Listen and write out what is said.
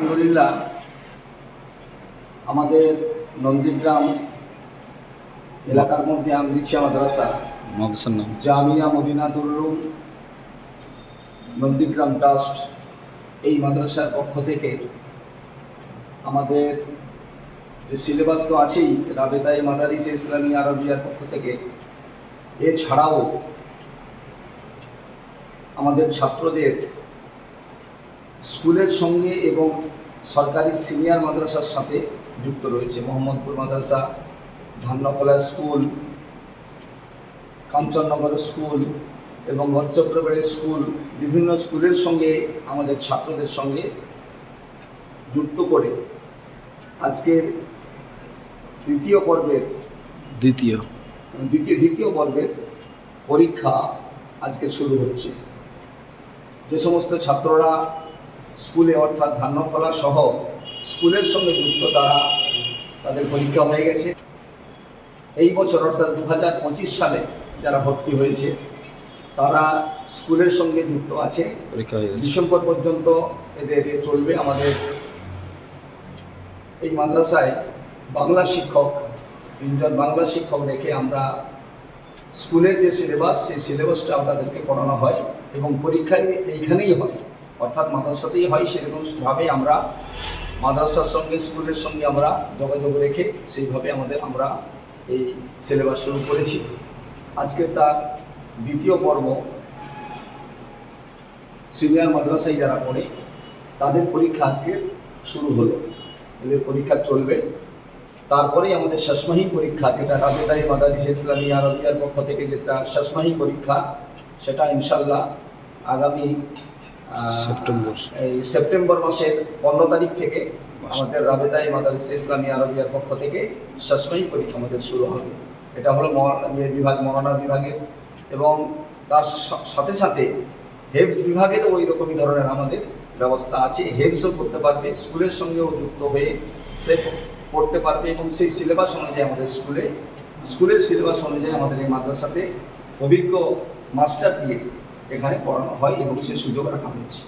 আলহামদুলিল্লাহ আমাদের নন্দীগ্রাম এলাকার মধ্যে আমদিচ্ছা মাদ্রাসা। মাদ্রাসার নাম? জামিয়া মদিনাতুল্লুম নন্দীগ্রাম ট্রাস্ট এই মাদ্রাসার পক্ষ থেকে আমাদের যে সিলেবাস তো আছেই রাবেতাই মাদারিস ইসলামী আরবিয়ার পক্ষ থেকে এছাড়াও আমাদের ছাত্রদের স্কুলের সঙ্গে এবং সরকারি সিনিয়র মাদ্রাসার সাথে যুক্ত রয়েছে মোহাম্মদপুর মাদ্রাসা ধান্যখোলা স্কুল কাঞ্চননগর স্কুল এবং গঞ্চক্রবাড়ি স্কুল বিভিন্ন স্কুলের সঙ্গে আমাদের ছাত্রদের সঙ্গে যুক্ত করে আজকের তৃতীয় পর্বের দ্বিতীয়। দ্বিতীয় দ্বিতীয় পর্বের পরীক্ষা আজকে শুরু হচ্ছে। যে সমস্ত ছাত্ররা স্কুলে অর্থাৎ ধান্যফলা সহ স্কুলের সঙ্গে যুক্ত তারা তাদের পরীক্ষা হয়ে গেছে। এই বছর অর্থাৎ দু হাজার পঁচিশ সালে যারা ভর্তি হয়েছে তারা স্কুলের সঙ্গে যুক্ত আছে। ডিসেম্বর পর্যন্ত এদের চলবে আমাদের এই মাদ্রাসায়। বাংলা শিক্ষক তিনজন বাংলা শিক্ষক রেখে আমরা স্কুলের যে সিলেবাস সেই সিলেবাসটা তাদেরকে পড়ানো হয় এবং পরীক্ষায় এইখানেই হয়। অর্থাৎ মাদ্রাসাতেই হয় সেরকমভাবে আমরা মাদ্রাসার সঙ্গে, স্কুলের সঙ্গে আমরা যোগাযোগ রেখে সেইভাবে আমাদের আমরা এই সিলেবাস শুরু করেছি। আজকে তার দ্বিতীয় পর্ব সিনিয়র মাদ্রাসায় যারা পড়ে, তাদের পরীক্ষা আজকে শুরু হলো। এদের পরীক্ষা চলবে। তারপরেই আমাদের শেষমাহি পরীক্ষা, যেটা রাবেদাই মাদারিস ইসলামী আরবিয়ার পক্ষ থেকে যেটা শেষমাহি পরীক্ষা, সেটা ইনশাল্লাহ আগামী সেপ্টেম্বর। এই সেপ্টেম্বর মাসের পনেরো তারিখ থেকে আমাদের রাবেদাই মাদারিস ইসলামী আরবিয়ার পক্ষ থেকে শেষমাহি পরীক্ষা আমাদের শুরু হবে। এটা হলো বিভাগ মরনা বিভাগের এবং তার সাথে সাথে হেলথ বিভাগেরও ওই রকমই ধরনের আমাদের ব্যবস্থা আছে। হেলথও করতে পারবে স্কুলের সঙ্গেও যুক্ত হয়ে সে পড়তে পারবে এবং সেই সিলেবাস অনুযায়ী আমাদের স্কুলে স্কুলের সিলেবাস অনুযায়ী আমাদের এই মাদ্রাসাতে অভিজ্ঞ মাস্টার দিয়ে এখানে পড়ানো হয় এবং সে সুযোগ রাখা হয়েছে